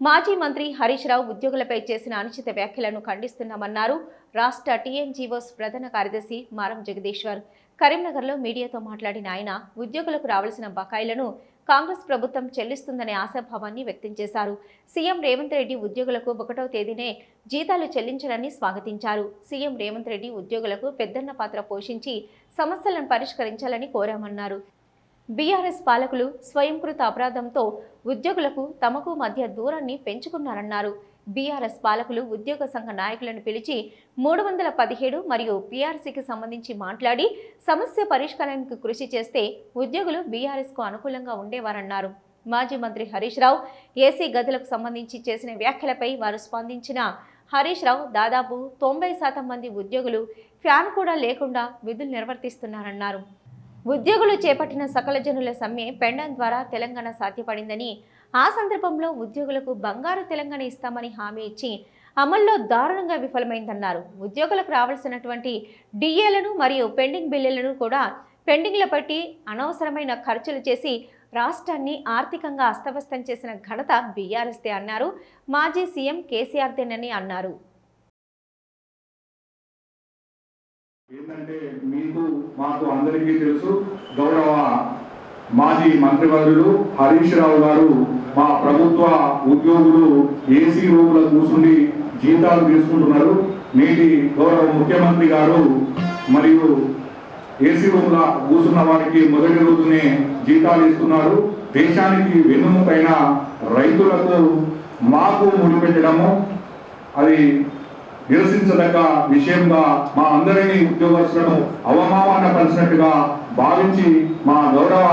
మాజీ మంత్రి హరీష్ రావు ఉద్యోగులపై చేసిన అనుచిత వ్యాఖ్యలను ఖండిస్తున్నామన్నారు. రాష్ట్ర టీఎన్జీఓస్ ప్రధాన కార్యదర్శి మారం జగదీశ్వర్. కరీంనగర్లో మీడియాతో మాట్లాడిన ఆయన ఉద్యోగులకు రావాల్సిన బకాయిలను కాంగ్రెస్ ప్రభుత్వం చెల్లిస్తుందనే ఆశాభావాన్ని వ్యక్తం చేశారు. సీఎం రేవంత్ రెడ్డి ఉద్యోగులకు ఒకటో తేదీనే జీతాలు చెల్లించాలని స్వాగతించారు. సీఎం రేవంత్ రెడ్డి ఉద్యోగులకు పెద్దన్న పాత్ర పోషించి సమస్యలను పరిష్కరించాలని కోరామన్నారు. బీఆర్ఎస్ పాలకులు స్వయంకృత అపరాధంతో ఉద్యోగులకు తమకు మధ్య దూరాన్ని పెంచుకున్నారన్నారు. బీఆర్ఎస్ పాలకులు ఉద్యోగ సంఘ నాయకులను పిలిచి మూడు వందల పదిహేడు మరియు పీఆర్సీకి సంబంధించి మాట్లాడి సమస్య పరిష్కారానికి కృషి చేస్తే ఉద్యోగులు బీఆర్ఎస్కు అనుకూలంగా ఉండేవారన్నారు. మాజీ మంత్రి హరీష్ రావు ఏసీ గదులకు సంబంధించి చేసిన వ్యాఖ్యలపై వారు స్పందించిన హరీష్ రావు దాదాపు తొంభై శాతం మంది ఉద్యోగులు ఫ్యాన్ కూడా లేకుండా విధులు నిర్వర్తిస్తున్నారన్నారు. ఉద్యోగులు చేపట్టిన సకల జనుల సమ్మె పెండం ద్వారా తెలంగాణ సాధ్యపడిందని ఆ సందర్భంలో ఉద్యోగులకు బంగారు తెలంగాణ ఇస్తామని హామీ ఇచ్చి అమల్లో దారుణంగా విఫలమైందన్నారు. ఉద్యోగులకు రావాల్సినటువంటి డిఏలను మరియు పెండింగ్ బిల్లులను కూడా పెండింగ్ల పట్టి అనవసరమైన ఖర్చులు చేసి రాష్ట్రాన్ని ఆర్థికంగా అస్తవ్యస్తం చేసిన ఘనత బీఆర్ఎస్దే అన్నారు. మాజీ సీఎం కేసీఆర్దేనని అన్నారు. ఏంటంటే మీకు మాకు అందరికీ తెలుసు గౌరవ మాజీ మంత్రివర్యులు హరీష్ రావు గారు మా ప్రభుత్వ ఉద్యోగులు ఏసీ రూములో కూర్చుండి జీతాలు తీసుకుంటున్నారు. నేటి గౌరవ ముఖ్యమంత్రి గారు మరియు ఏసీ రూమ్లో కూర్చున్న వారికి మొదటి రోజునే జీతాలు ఇస్తున్నారు. దేశానికి వెన్నుముకైన రైతులకు మాకు ముడిపెట్టడము. అది నిరసించదగ్గ విషయంగా మా అందరినీ ఉద్యోగస్తులను అవమానపరిచినట్టుగా భావించి మా గౌరవ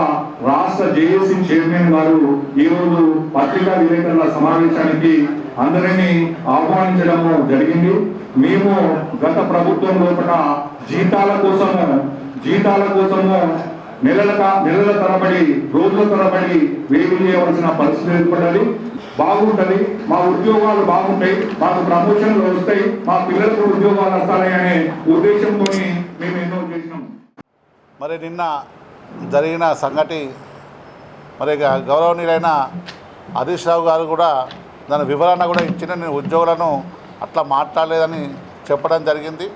రాష్ట్ర జేఏసీ చైర్మన్ గారు ఈ రోజు పత్రికా విలేకరుల సమావేశానికి అందరినీ ఆహ్వానించడము జరిగింది. మేము గత ప్రభుత్వం లోపల జీతాల కోసము జీతాల కోసము నెలల నెలల తరబడి రోజుల తరబడి వేలు చేయవలసిన పరిస్థితి ఏర్పడాలి బాగుంటది మా ఉద్యోగాలు బాగుంటాయి మాకు ప్రమోషన్లు వస్తాయి మా పిల్లలకు ఉద్యోగాలు వస్తాయి అనే ఉద్దేశంతో మేము ఎన్నో చేసినాం. మరి నిన్న జరిగిన సంగతి మరి గౌరవనీయులైన హరీష్ రావు గారు కూడా దాని వివరణ కూడా ఇచ్చిన నేను ఉద్యోగులను అట్లా మాట్లాడలేదని చెప్పడం జరిగింది.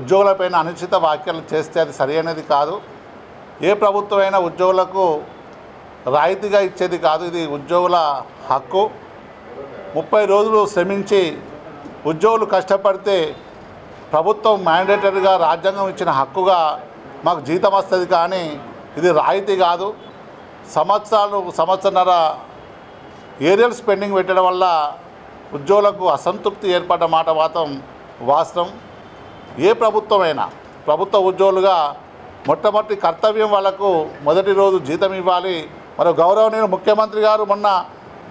ఉద్యోగులపైన అనుచిత వ్యాఖ్యలు చేస్తే అది సరి అనేది కాదు. ఏ ప్రభుత్వమైనా ఉద్యోగులకు రాయితీగా ఇచ్చేది కాదు ఇది ఉద్యోగుల హక్కు. ముప్పై రోజులు శ్రమించి ఉద్యోగులు కష్టపడితే ప్రభుత్వం మ్యాండేటరీగా రాజ్యాంగం ఇచ్చిన హక్కుగా మాకు జీతం వస్తుంది కానీ ఇది రాయితీ కాదు. సంవత్సరాలు సంవత్సరన్నర ఏరియల్ స్పెండింగ్ పెట్టడం వల్ల ఉద్యోగులకు అసంతృప్తి ఏర్పడ్డ మాట మాత్రం వాస్తవం. ఏ ప్రభుత్వమైనా ప్రభుత్వ ఉద్యోగులుగా మొట్టమొదటి కర్తవ్యం వాళ్ళకు మొదటి రోజు జీతం ఇవ్వాలి. మరి గౌరవనీయులు ముఖ్యమంత్రి గారు మొన్న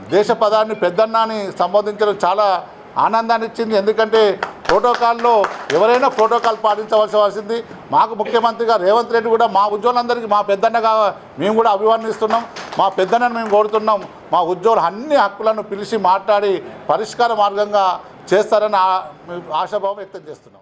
దేశ పదాన్ని పెద్దన్నాని సంబోధించడం చాలా ఆనందాన్ని ఇచ్చింది. ఎందుకంటే ప్రోటోకాల్లో ఎవరైనా ప్రోటోకాల్ పాటించవలసి మాకు ముఖ్యమంత్రిగా రేవంత్ రెడ్డి కూడా మా ఉద్యోగులందరికీ మా పెద్దన్నగా మేము కూడా అభివర్ణిస్తున్నాం. మా పెద్దన్నను మేము కోరుతున్నాం. మా ఉద్యోగులు అన్ని హక్కులను పిలిచి మాట్లాడి పరిష్కార మార్గంగా చేస్తారని ఆ- ఆశాభావం వ్యక్తం చేస్తున్నాం.